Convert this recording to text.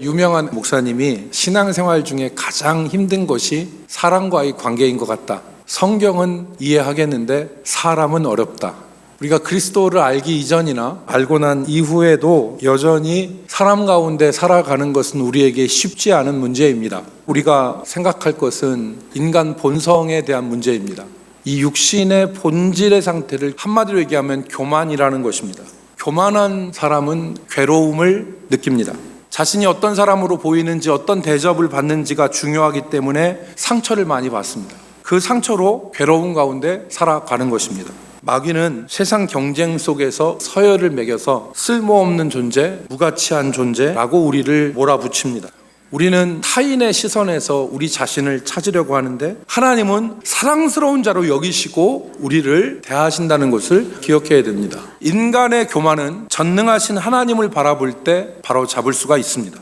유명한 목사님이 신앙생활 중에 가장 힘든 것이 사람과의 관계인 것 같다. 성경은 이해하겠는데 사람은 어렵다. 우리가 그리스도를 알기 이전이나 알고 난 이후에도 여전히 사람 가운데 살아가는 것은 우리에게 쉽지 않은 문제입니다. 우리가 생각할 것은 인간 본성에 대한 문제입니다. 이 육신의 본질의 상태를 한마디로 얘기하면 교만이라는 것입니다. 교만한 사람은 괴로움을 느낍니다. 자신이 어떤 사람으로 보이는지 어떤 대접을 받는지가 중요하기 때문에 상처를 많이 받습니다. 그 상처로 괴로움 가운데 살아가는 것입니다. 마귀는 세상 경쟁 속에서 서열을 매겨서 쓸모없는 존재, 무가치한 존재라고 우리를 몰아붙입니다. 우리는 타인의 시선에서 우리 자신을 찾으려고 하는데 하나님은 사랑스러운 자로 여기시고 우리를 대하신다는 것을 기억해야 됩니다. 인간의 교만은 전능하신 하나님을 바라볼 때 바로 잡을 수가 있습니다.